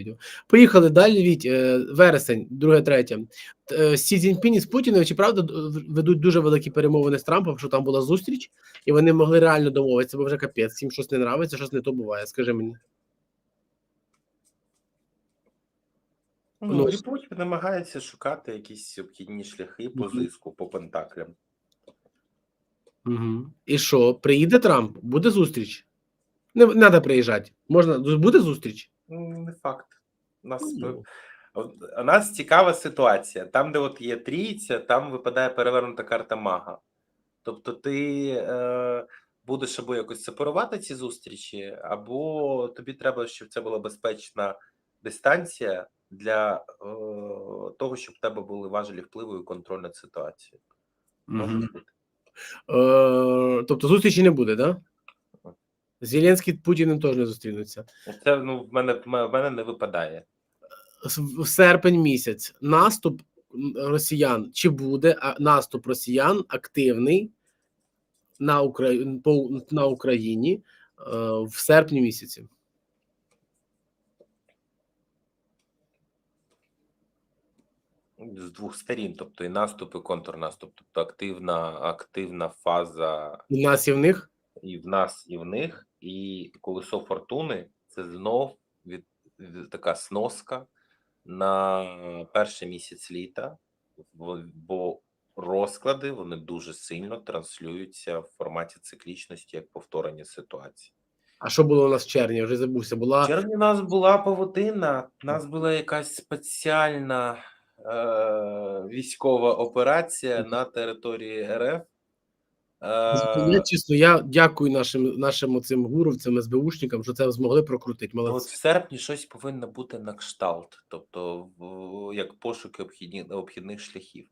відео. Поїхали далі. Віть, е, вересень, друге, третє. Е, Сі Цзіньпінь і з Путіним, чи правда ведуть дуже великі перемовини з Трампом, що там була зустріч, і вони могли реально домовитися, бо вже капець, їм щось не нравиться, щось не то буває. Скажи мені. Ну, Ну, і Путін намагається шукати якісь обхідні шляхи по зиску, по пентаклям. Угу. І що, приїде Трамп? Буде зустріч? Не треба приїжджати. Можна, буде зустріч? Не факт. У нас. У нас цікава ситуація. Там, де от є трійця, там випадає перевернута карта мага. Тобто, ти е, будеш або якось сепарувати ці зустрічі, або тобі треба, щоб це була безпечна дистанція для е, того, щоб в тебе були важелі впливу і контроль над ситуацією. Бути. Е, тобто зустрічі не буде, так? Да? Зеленський Путіним теж не зустрінуться. Це ну, в мене в мене- не випадає. В серпень місяць наступ росіян чи буде наступ росіян активний на Украї... на Україні е, в серпні місяці. З двох сторін, тобто і наступ, і контрнаступ. Тобто активна, активна фаза У нас і в них і в нас, і в них, і колесо фортуни це знов від, від така сноска на перший місяць літа, бо- розклади вони дуже сильно транслюються в форматі циклічності як повторення ситуації. а що було у нас в червні? Я вже забувся. Була В червні у нас була павутина, у нас була якась спеціальна е, військова операція на території РФ. Е, чесно. Я дякую нашим нашим цим гуровцям, СБУшникам, що це змогли прокрутити. Ну, От в серпні щось повинно бути на кшталт, тобто як пошуки обхідні, обхідних шляхів.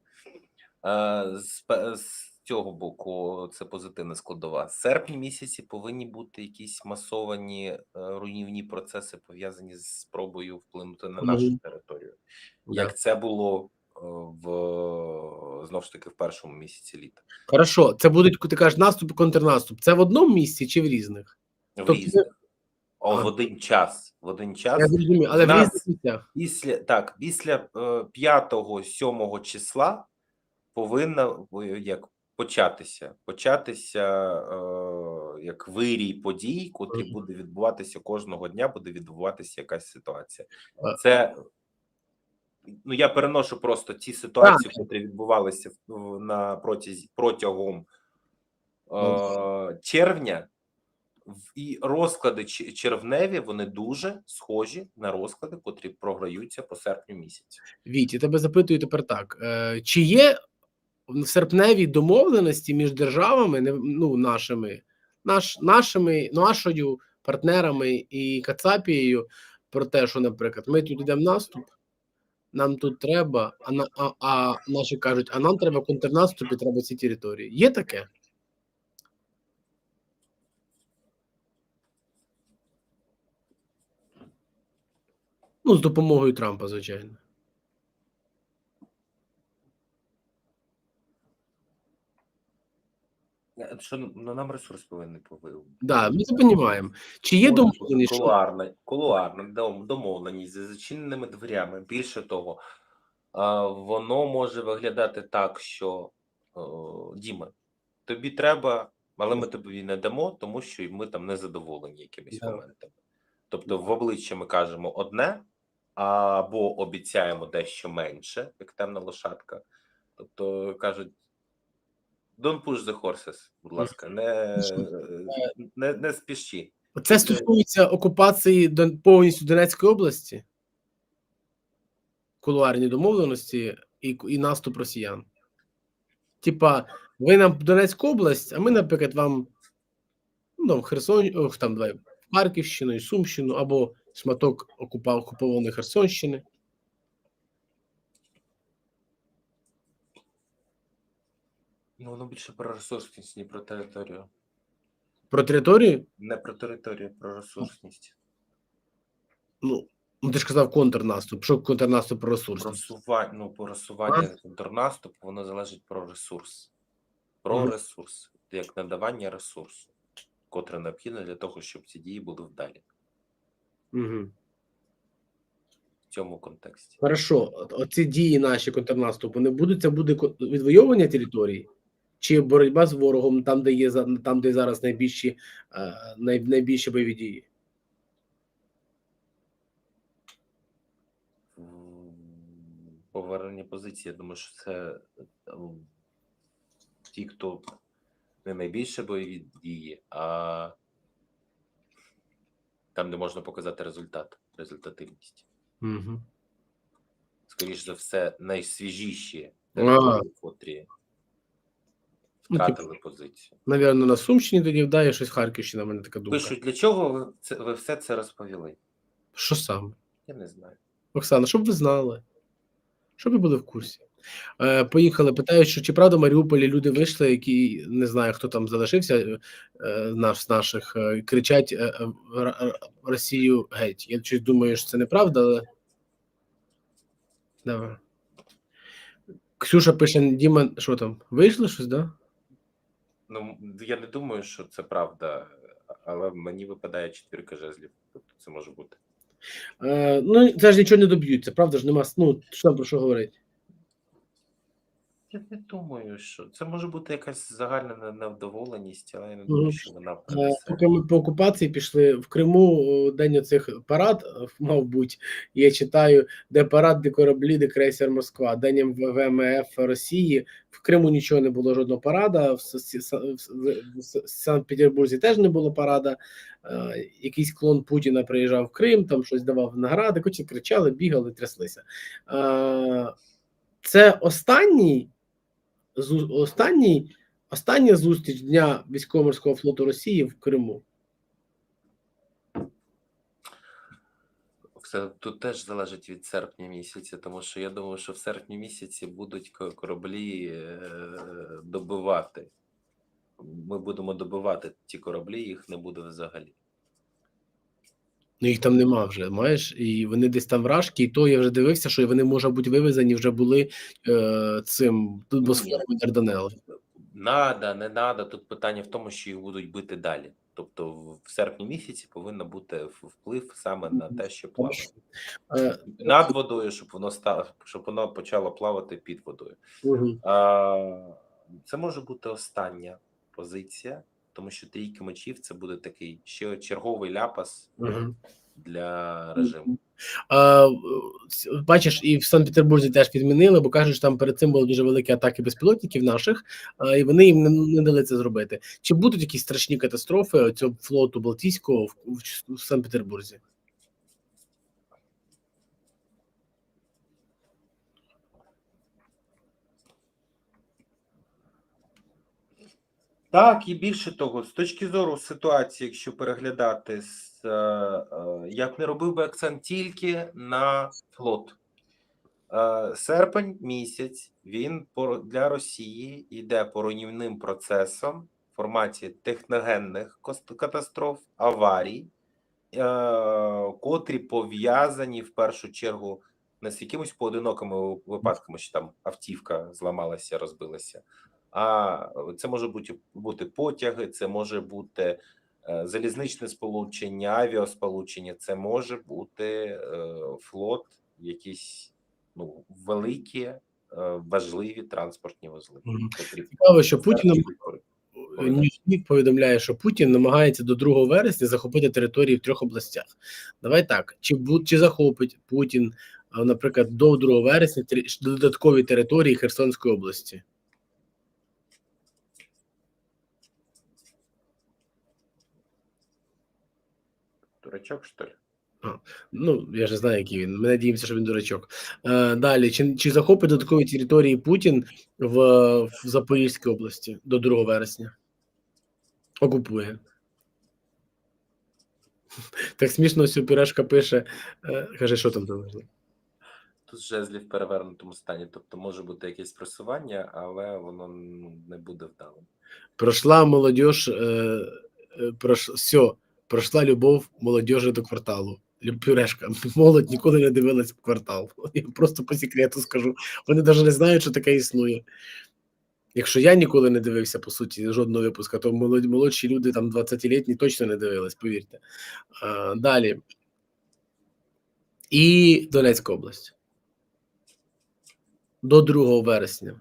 Е, З, з цього боку це позитивна складова. З серпні місяці повинні бути якісь масовані е, руйнівні процеси, пов'язані з спробою вплинути на нашу територію. Як це було в знову ж таки в першому місяці літа. Хорошо, це будуть ти кажеш наступ і контрнаступ. Це в одному місці чи в різних? В Тобто- різних. О, А. в один час. В один час. Я зрозумів, але в в різних місцях. Після так, після 5-7 числа повинна е, як початися, початися е, як вирій подій, котрі буде відбуватися кожного дня, буде відбуватися якась ситуація. Це ну я переношу просто ті ситуації, котрі відбувалися на протязі протягом е, червня. І розклади червневі вони дуже схожі на розклади, котрі програються по серпню місяцю. Віть, я тебе запитую тепер так: е, чи є в серпневій домовленості між державами, не- ну нашими, наш, нашими, нашою партнерами і Кацапією про те, що, наприклад, ми тут йдемо наступ, нам тут треба, а, а, а наші кажуть, а нам треба контрнаступ і треба ці території. Є таке? Ну, з допомогою Трампа, звичайно. Що ну, нам ресурс повинен повинен. Да, ми це розуміємо. Чи є домовленість, Кулуарна, кулуарна домовленість за зачиненими дверями. Більше того, воно може виглядати так, що о, Діма, тобі треба, але ми тобі не дамо, тому що ми там не задоволені якимись Да. моментами. Тобто, в обличчя ми кажемо одне, або обіцяємо дещо менше, як темна лошадка. Тобто кажуть. Don't push the horses, будь ласка, не, не, не спіші. це стосується окупації повністю Донецької області, кулуарні домовленості і, і наступ росіян. Типа, ви нам Донецьку область, а ми, наприклад, вам ну, Херсон, ох, там давай, Харківщину і Сумщину, або шматок окупованої Херсонщини. Ну, воно більше про ресурсність, не про територію. Про територію? Не про територію, про ресурсність. Ну, ну ти ж казав контрнаступ. Що контрнаступ про ресурсність? Просування, ну, просування контрнаступу, воно залежить про ресурс. Про Мгм. ресурс, як надавання ресурсу, котре необхідне для того, щоб ці дії були вдалі. Угу. в цьому контексті. Хорошо, от- оці дії наші контрнаступу не будуть, це буде ко- відвоювання території? Чи боротьба з ворогом там, де є там, де зараз найбільші, е, най, найбільші бойові дії? Повернення позиції, я думаю, що це ті, хто не найбільше бойові дії, а там, де можна показати результат, результативність. Угу. Скоріше за все, найсвіжіші території, котрі Ну, типу, позицію. Навірно, на Сумщині тоді вдає щось Харківщина, мене така думка. Пишуть, для чого ви, це, ви все це розповіли? Що саме? Я не знаю. Оксана, щоб ви знали, щоб ви були в курсі. Е, поїхали, питають, що чи правда в Маріуполі люди вийшли, які не знаю, хто там залишився е, наш, з наших, е, кричать е, е, Росію геть. Я щось думаю, що це неправда, але. Давай. Ксюша пише: Діма, що там? Вийшли щось, да? Ну, я не думаю, що це правда, але мені випадає четвірка жезлів. Тобто це може бути. Е, ну, це ж нічого не доб'ються, правда ж нема. Ну, що про що говорити? Я не думаю, що це може бути якась загальна невдоволеність, але я не думаю, що вона Е, принесе. Поки ми по окупації пішли в Криму о, день оцих парад, е, мав бути. Я читаю, де парад, де кораблі, де крейсер Москва, день ВМФ Росії. В Криму нічого не було, жодного парада. В, Санкт-Петербурзі теж не було парада. Е, якийсь клон Путіна приїжджав в Крим, там щось давав награди, хоч і кричали, бігали, тряслися. Е, це останній останній, остання зустріч дня військово-морського флоту Росії в Криму. Все тут теж залежить від серпня місяця, тому що я думаю, що в серпні місяці будуть кораблі е, добивати. Ми будемо добивати ті кораблі, їх не буде взагалі. Ну їх там нема вже, маєш, і вони десь там вражки, і то я вже дивився, що вони можуть бути вивезені вже були е, цим тут Босфором і Дарданелло. Надо, не надо. Тут питання в тому, що їх будуть бити далі. Тобто в серпні місяці повинен бути вплив саме на те, що плаває Е, над водою, щоб воно стало, щоб воно почало плавати під водою. А, Це може бути остання позиція, тому що трійки мечів це буде такий ще черговий ляпас угу. для режиму. А, бачиш, і в Санкт-Петербурзі теж відмінили, бо кажуть, що там перед цим були дуже великі атаки безпілотників наших, а, і вони їм не, не дали це зробити. Чи будуть якісь страшні катастрофи цього флоту Балтійського в, в, в Санкт-Петербурзі? Так, і більше того, з точки зору ситуації, якщо переглядати, е, е, я б не робив би акцент тільки на флот. Е, Серпень місяць він для Росії йде по руйнівним процесам в форматі техногенних катастроф, аварій, котрі пов'язані в першу чергу не з якимось поодинокими випадками, що там автівка зламалася, розбилася. А це може бути бути потяги, це може бути е, залізничне сполучення, авіасполучення, це може бути е, флот, якісь ну великі, е, важливі транспортні вузли. Цікаво, що Путін Ньюсвік повідомляє, що Путін намагається до 2 вересня захопити території в трьох областях. Давай так: чи чи захопить Путін, наприклад, до 2 вересня додаткові території Херсонської області? Дурачок, що ли? Ну, я ж не знаю, який він. Ми надіємося, що він дурачок. Е, далі, чи, чи захопить додаткові території Путін в, в Запорізькій області до 2 вересня? Окупує. Так смішно, ось Пюрешка пише. Е, каже, що там там? Тут жезлі в перевернутому стані, тобто може бути якесь просування, але воно ну, не буде вдалим. Прошла молодежь, э, э, прош... все, пройшла любов молодежі до кварталу. Пюрешка, молодь ніколи не дивилась в квартал. Я просто по секрету скажу. Вони навіть не знають, що таке існує. Якщо я ніколи не дивився, по суті, жодного випуска, то молод- молодші люди, там 20-літні, точно не дивились, повірте. А, далі. і Донецька область. До 2 вересня.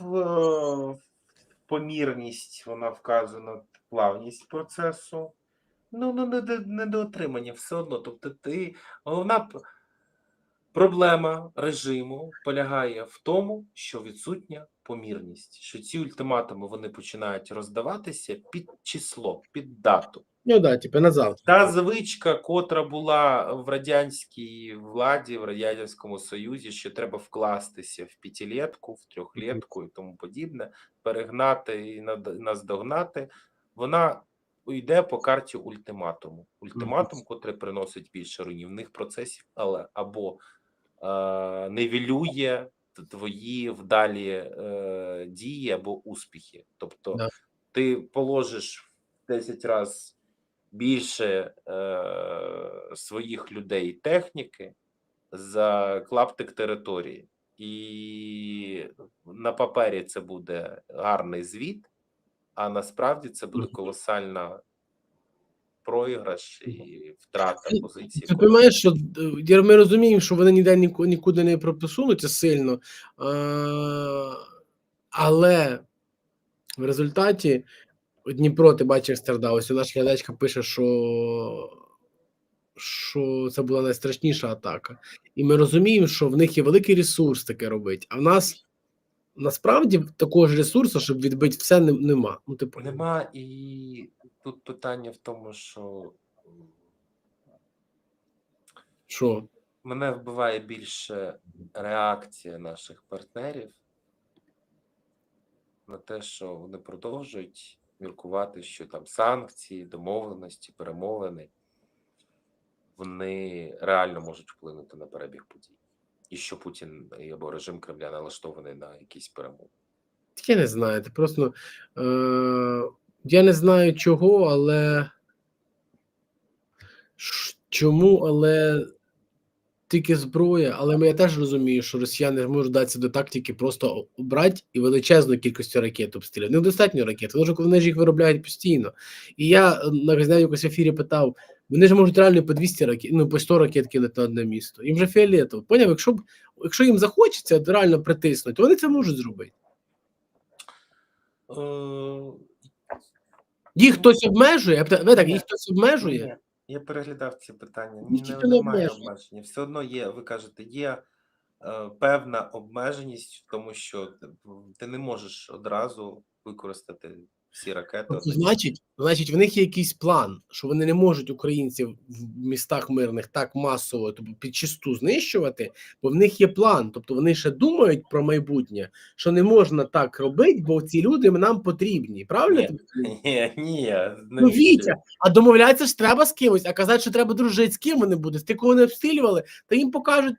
В помірність вона вказана плавність процесу. Ну, ну не, до- недоотримання все одно. Тобто, ти головна проблема режиму полягає в тому, що відсутня помірність, що ці ультиматуми вони починають роздаватися під число, під дату. Ну да, типу на завтра. Та звичка, котра була в радянській владі, в радянському союзі, що треба вкластися в п'ятилетку, в трьохлетку і тому подібне, перегнати і наздогнати, вона йде по карті ультиматуму. Ультиматум, котрий приносить більше руйнівних процесів, але або е, нивелює т- твої вдалі е, дії або успіхи. Тобто Да. ти положиш в 10 разів більше е, своїх людей і техніки за клаптик території, і на папері це буде гарний звіт, а насправді це буде колосальна проіграш і втрата позиції. Ти розумієш, що е, ми розуміємо, що вони ніде нікуди не прописунуться сильно, е, але в результаті Дніпро, ти бачиш, страждав. Ось наша глядачка пише, що, що це була найстрашніша атака. І ми розуміємо, що в них є великий ресурс таке робити, а в нас насправді такого ж ресурсу, щоб відбити все, нема. Ну, типу, Нема, і тут питання в тому, що що? мене вбиває більше реакція наших партнерів на те, що вони продовжують міркувати, що там санкції, домовленості, перемовини вони реально можуть вплинути на перебіг подій. І що Путін або режим Кремля налаштований на якісь перемови. Я не знаю. Ти просто е, я не знаю чого, але чому, але тільки зброя. Але я теж розумію, що росіяни можуть датися до тактики просто брати і величезну кількістю ракет обстріляти. Недостатньо ракет, тому що вони ж їх виробляють постійно. І я е, на якось в ефірі питав: вони ж можуть реально по 200 ракет, ну по 100 ракет кидати на одне місто. Їм вже фіолетово. Поняв, якщо б якщо їм захочеться реально притиснути, то вони це можуть зробити. Е, Їх хтось обмежує, ви так, їх хтось обмежує. Я переглядав ці питання. Ні, Ніхто не, не немає обмежень. обмеження. Все одно є, ви кажете, є е, певна обмеженість в тому, що ти, ти не можеш одразу використати всі ракети. Тобто, одночасно. значить, значить, в них є якийсь план, що вони не можуть українців в містах мирних так масово, тобто підчисту знищувати, бо в них є план. Тобто вони ще думають про майбутнє, що не можна так робити, бо ці люди нам потрібні. Правильно? Ні. Ні, ні, Ну. Вітя, а домовлятися ж треба з кимось, а казати, що треба дружити з ким вони будуть. Ти кого не обстрілювали, та їм покажуть,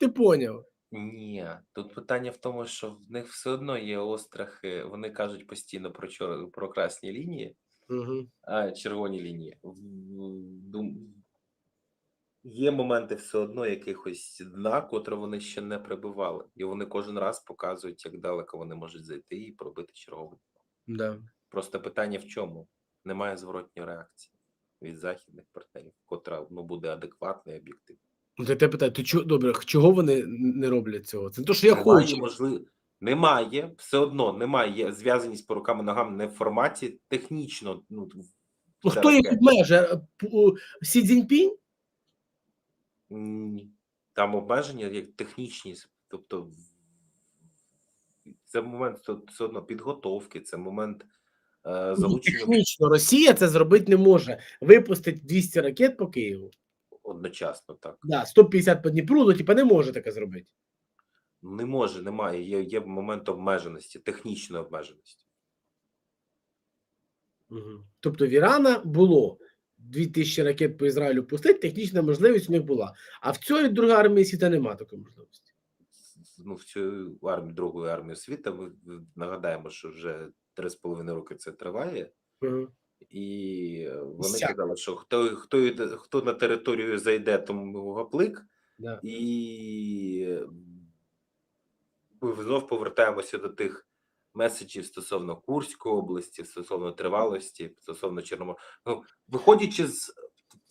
ти поняв. Ні, тут питання в тому, що в них все одно є острахи. Вони кажуть постійно про чор... про красні лінії, Угу. а червоні лінії. Дум- Є моменти все одно якихось дна, котре вони ще не прибивали, і вони кожен раз показують, як далеко вони можуть зайти і пробити черговий. Да. Просто питання в чому? Немає зворотньої реакції від західних партнерів, котра ну буде адекватна і об'єктивна. Ну, Ти те питає, то чого добре, чого вони не роблять цього? Це не то, що я немає, хочу. можливо, немає, все одно немає зв'язаність по рукам і ногам не в форматі технічно. Ну, Ну, хто їх таке. обмежує? Е, Сі Цзіньпінь? Там обмеження як технічні, тобто це момент то- все одно підготовки, це момент е, залучення Технічно Росія це зробити не може. Випустить 200 ракет по Києву. Одночасно. Так Да, 150 по Дніпру, ну типа не може таке зробити. не може, немає. Є, є момент обмеженості, технічної обмеженості. Угу. Тобто в Ірана було 2000 ракет по Ізраїлю пустити, технічна можливість у них була. А в цієї другої армії світа немає такої можливості. Ну, в цю армію, другу армію світу, ми нагадаємо, що вже три з половиною роки це триває. Угу. І е, вони Всяк. казали, що хто, хто, хто на територію зайде, тому гаплик, Да. і е, ми знов повертаємося до тих меседжів стосовно Курської області, стосовно тривалості, стосовно Чорноморського. Ну, виходячи з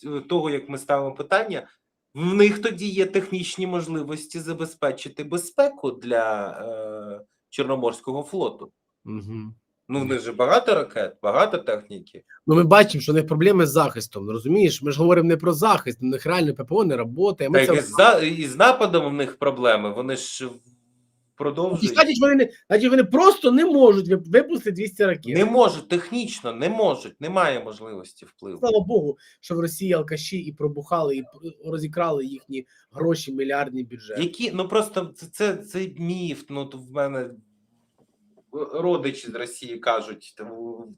е, того, як ми ставимо питання, в них тоді є технічні можливості забезпечити безпеку для е, Чорноморського флоту. Угу. Ну, в них же багато ракет, багато техніки. Ну, ми бачимо, що у них проблеми з захистом. Розумієш? Ми ж говоримо не про захист, у них реально ППО не працює. Ми як і з, і з нападом в них проблеми. Вони ж І продовжують. значить, вони не значить, вони просто не можуть вип- випустити 200 ракет. Не можуть технічно, не можуть, немає можливості впливу. Слава Богу, що в Росії алкаші і пробухали, і розікрали їхні гроші, мільярдні бюджети. Які ну просто це, це, це міф. Ну то в мене родичі з Росії кажуть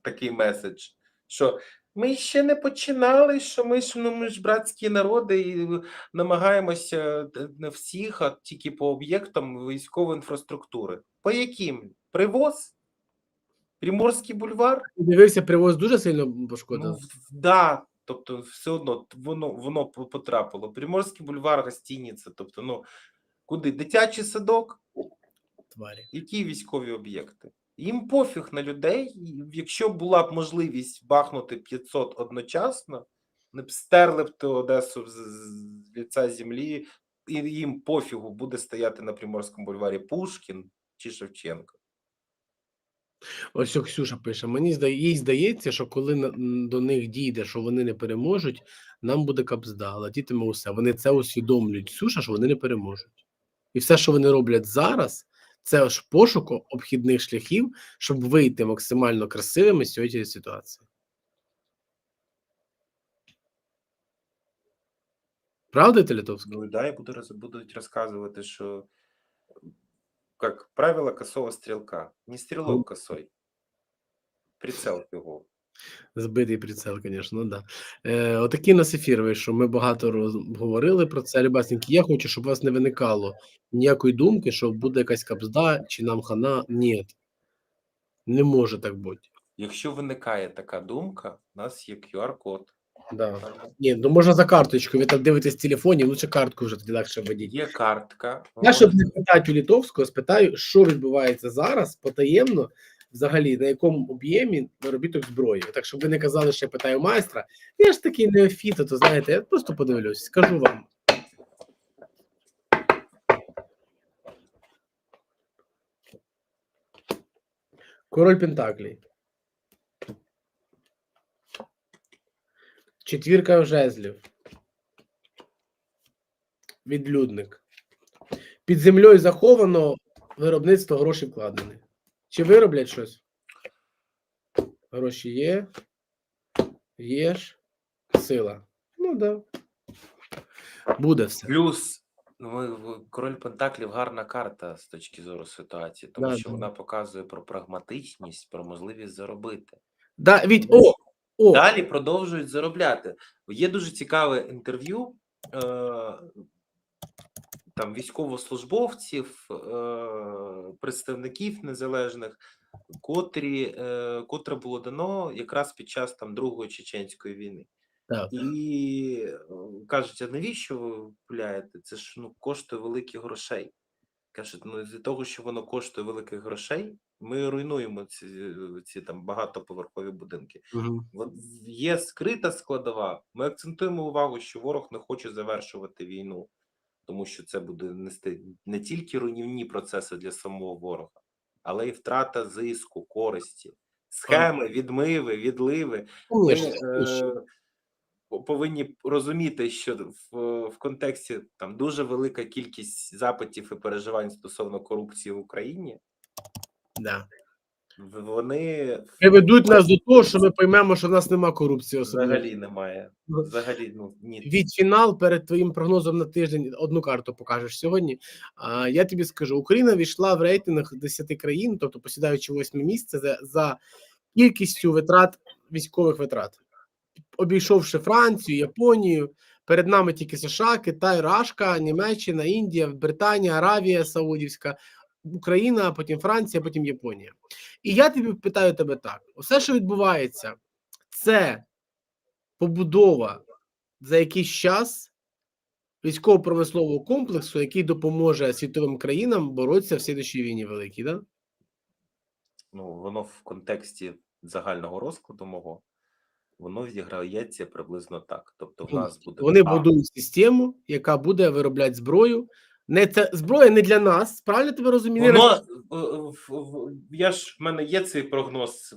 такий меседж, що ми ще не починали, що ми ж ну ми ж братські народи і намагаємося не всіх, а тільки по об'єктам військової інфраструктури. По яким? Привоз? Приморський бульвар? Дивився, привоз дуже сильно пошкодив. Ну, да, тобто, все одно воно воно потрапило. Приморський бульвар, гостиниця, тобто, ну куди? Дитячий садок, тварі. які військові об'єкти? Їм пофіг на людей. Якщо була б можливість бахнути 500 одночасно, не б стерли б ту Одесу з, ліця землі, і їм пофігу буде стояти на Приморському бульварі Пушкін чи Шевченко. Ось що Ксюша пише: мені здає, їй здається, що коли до них дійде, що вони не переможуть, нам буде капзда, летітиме усе. Вони це усвідомлюють. Ксюша, що вони не переможуть. І все, що вони роблять зараз, це ж пошуку обхідних шляхів, щоб вийти максимально красивими з цієї ситуації. Правда, Телятовський? Ну да, і буду будуть розказувати, що як правило косого стрілка. Не стрілок косой. Прицел його. Збитий прицел, звісно, да. Е, отакий нас ефір вийшов. Ми багато роз... говорили про це. Любасненькі, я хочу, щоб у вас не виникало ніякої думки, що буде якась капзда чи нам хана. Ні. Не може так бути. Якщо виникає така думка, у нас є QR-код. Да. Ні, ну можна за карточку. Ви так дивитесь в телефоні, лучше картку вже тоді легше водіть. Є картка. Я, щоб не питати у Літовського, спитаю, що відбувається зараз потаємно, взагалі, на якому об'ємі наробіток зброї. Так, щоб ви не казали, що я питаю майстра. Я ж такий неофіт, то знаєте, я просто подивлюсь, скажу вам. Король Пентаклей. Четвірка жезлів. Відлюдник. Під землею заховано виробництво грошей вкладені. Чи вироблять щось? Гроші є. Є ж. Сила. Ну да. Буде все. Плюс ну, король Пентаклів гарна карта з точки зору ситуації, тому Да, що да. вона показує про прагматичність, про можливість заробити. Да, від, о, о, Далі продовжують заробляти. Є дуже цікаве інтерв'ю е, там військовослужбовців, е, представників незалежних, котрі, е, котре було дано якраз під час там Другої чеченської війни. Так. І е, кажуть, а навіщо ви пуляєте? Це ж ну коштує великих грошей. Кажуть, ну з того, що воно коштує великих грошей, ми руйнуємо ці, ці там багатоповерхові будинки. От є скрита складова. Ми акцентуємо увагу, що ворог не хоче завершувати війну, тому що це буде нести не тільки руйнівні процеси для самого ворога, але й втрата зиску, користі, схеми, відмиви, відливи. Ми е, повинні розуміти, що в, в контексті там дуже велика кількість запитів і переживань стосовно корупції в Україні. Да. Вони Приведуть нас до того, що ми поймемо, що в нас нема корупції особливо. взагалі немає. Взагалі, ну ні. Від фінал перед твоїм прогнозом на тиждень одну карту покажеш сьогодні. А я тобі скажу: Україна війшла в рейтинг 10 країн, тобто посідаючи восьме місце за, за кількістю витрат військових витрат, обійшовши Францію, Японію. Перед нами тільки США, Китай, Рашка, Німеччина, Індія, Британія, Аравія Саудівська, Україна, потім Франція, потім Японія. І я тобі питаю тебе так: усе, що відбувається, це побудова за якийсь час військово-промислового комплексу, який допоможе світовим країнам боротися в слідчій війні великій, да? ну, воно в контексті загального розкладу мого, воно відіграється приблизно так. Тобто, в нас буде Вони А, будують систему, яка буде виробляти зброю. Не це зброя не для нас. Правильно тебе розумію? Воно, я ж в мене є цей прогноз,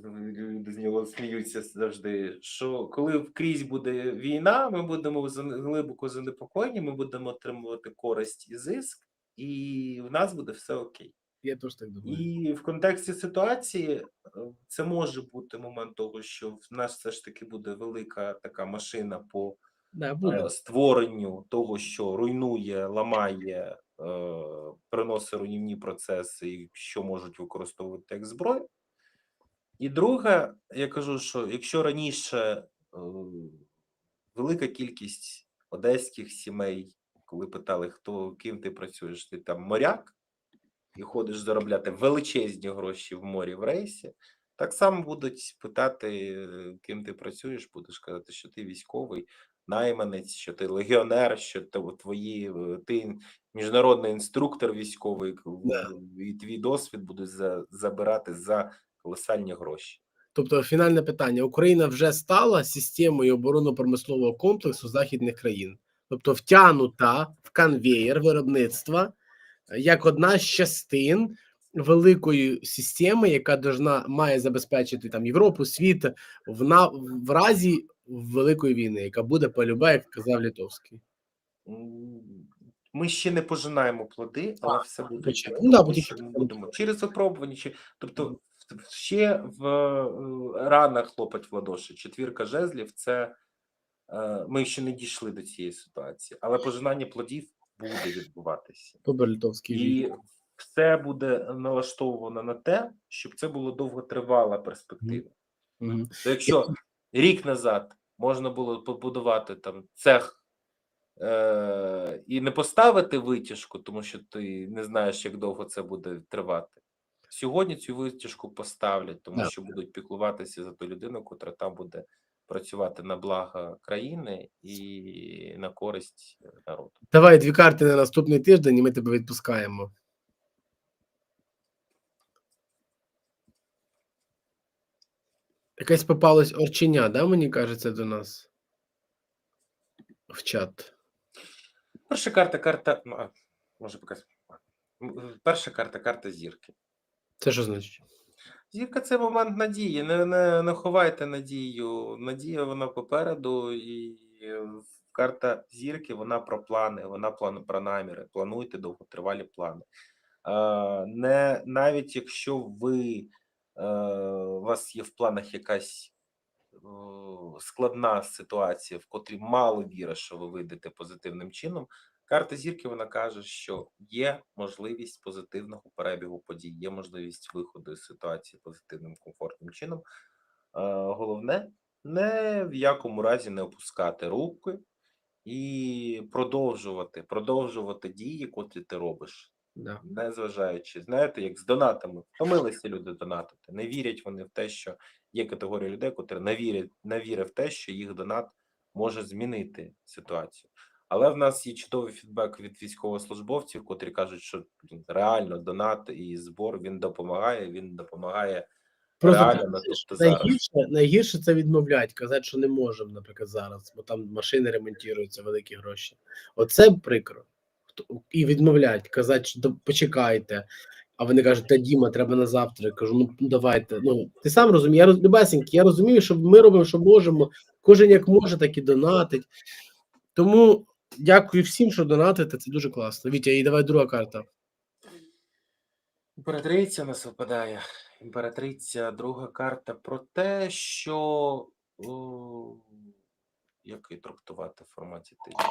з нього сміються завжди. Що коли крізь буде війна, ми будемо глибоко занепокоєні, ми будемо отримувати користь і зиск, і в нас буде все окей. Я теж так думаю. І в контексті ситуації е, це може бути момент того, що в нас все ж таки буде велика така машина по Да, буде. е, створенню того, що руйнує, ламає, е, приносить руйнівні процеси, і що можуть використовувати як зброю. І друге, я кажу, що якщо раніше е, велика кількість одеських сімей, коли питали, хто ким ти працюєш, ти там моряк і ходиш заробляти величезні гроші в морі в рейсі, так само будуть питати, е, ким ти працюєш, будеш казати, що ти військовий, найманець, що ти легіонер, що ти, твої, е, ти міжнародний інструктор військовий, Да. і твій досвід будуть за, забирати за колосальні гроші. Тобто, фінальне питання: Україна вже стала системою оборонно-промислового комплексу західних країн, тобто втягнута в конвеєр виробництва е, як одна з частин великої системи, яка должна має забезпечити там Європу, світ в на в разі великої війни, яка буде полюбе, як казав Літовський. Ми ще не пожинаємо плоди, але все буде звичайно. Ну да, так. будемо через випробування, чи тобто ще в е, ранах хлопать в ладоші. Четвірка жезлів це е, ми ще не дійшли до цієї ситуації, але пожинання плодів буде відбуватися. Тобто Літовський І. все буде налаштовано на те, щоб це було довготривала перспектива. Мгм. То якщо рік назад можна було побудувати там цех е- і не поставити витяжку, тому що ти не знаєш, як довго це буде тривати. Сьогодні цю витяжку поставлять, тому що будуть піклуватися за ту людину, котра там буде працювати на благо країни і на користь народу. Давай дві карти на наступний тиждень, і ми тебе відпускаємо. Якесь попалось орченя, да, мені кажеться, до нас в чат. Перша карта, карта. ну, а, Може показати. Перша карта карта зірки. Це що значить? Зірка це момент надії. Не, не, не ховайте надію. Надія вона попереду, і е, карта зірки вона про плани, вона план про наміри. Плануйте довготривалі плани. Е, не навіть якщо ви у вас є в планах якась складна ситуація, в котрій мало віри, що ви вийдете позитивним чином. Карта зірки вона каже, що є можливість позитивного перебігу подій, є можливість виходу з ситуації позитивним комфортним чином. Е, Головне не в якому разі не опускати руки і продовжувати, продовжувати дії, котрі ти робиш Да. незважаючи, знаєте, як з донатами, втомилися люди донатити. Не вірять вони в те, що є категорія людей, котрі не вірять, не вірять в те, що їх донат може змінити ситуацію. Але в нас є чудовий фідбек від військовослужбовців, котрі кажуть, що реально донат і збор він допомагає. Він допомагає Просто реально. на тобто зараз. найгірше, найгірше це відмовлять, казати, що не можемо, наприклад, зараз, бо там машини ремонтуються, великі гроші. Оце прикро. І відмовлять, казати, що почекайте. А вони кажуть, та Діма, треба на завтра. Я кажу, ну давайте. Ну ти сам розумієш, я. Любесенький, я розумію, що ми робимо, що можемо. Кожен як може, так і донатить. Тому дякую всім, що донатите. Це дуже класно. Вітя, і давай друга карта. Імператриця нас випадає. Імператриця, друга карта про те, що о, як її трактувати в форматі тижня.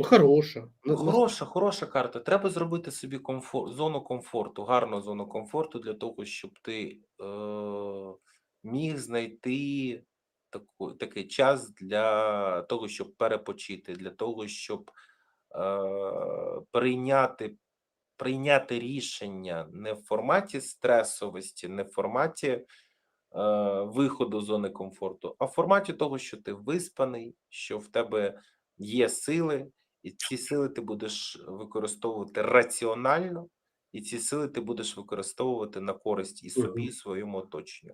Ну, хороша. Ну, ну, Хороша, хороша карта. Треба зробити собі комфорт, зону комфорту, гарну зону комфорту для того, щоб ти е, міг знайти таку, такий час для того, щоб перепочити, для того, щоб е, прийняти, прийняти рішення не в форматі стресовості, не в форматі е, виходу з зони комфорту, а в форматі того, що ти виспаний, що в тебе є сили, і ці сили ти будеш використовувати раціонально і ці сили ти будеш використовувати на користь і собі, і своєму оточенню.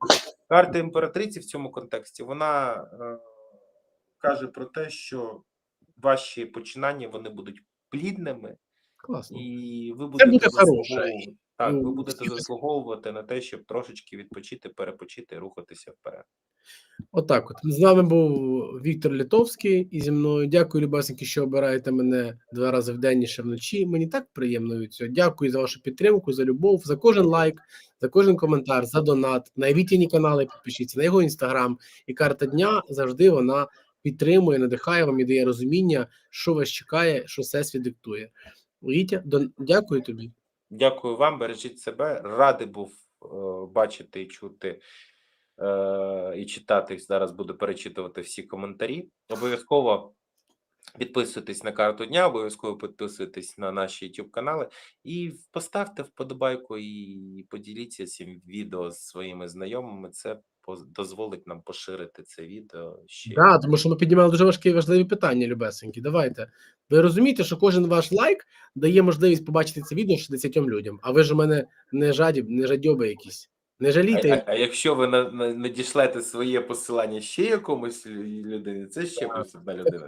Карта імператриці в цьому контексті вона е, каже про те, що ваші починання вони будуть плідними, Класно. і ви будете буде хороше. Так, ви Ну, будете заслуговувати на те, щоб трошечки відпочити, перепочити рухатися вперед. Отак, от з нами був Віктор Літовський і зі мною. Дякую, любасеньки, що обираєте мене два рази в день і ще вночі. Мені так приємно від цього. Дякую за вашу підтримку, за любов, за кожен лайк, за кожен коментар, за донат. На Вітіні канали підпишіться, на його інстаграм. І карта дня завжди вона підтримує, надихає вам і дає розуміння, що вас чекає, що всесвіт диктує. Вітя, дякую тобі. Дякую вам, бережіть себе. Радий був е, бачити і чути е, і читати. Зараз буду перечитувати всі коментарі. Обов'язково підписуйтесь на карту дня, обов'язково підписуйтесь на наші YouTube канали і поставте вподобайку і поділіться цим відео з своїми знайомими. Це дозволить нам поширити це відео ще. Да, тому що ми піднімали дуже важкі і важливі питання, любесенькі. Давайте. Ви розумієте, що кожен ваш лайк дає можливість побачити це відео 60 людям. А ви ж у мене не жадіб, не жадьоби якісь. Не А, жалійте. а, а якщо ви на, на, надішлете своє посилання ще якомусь людині, це ще плюс одна людина.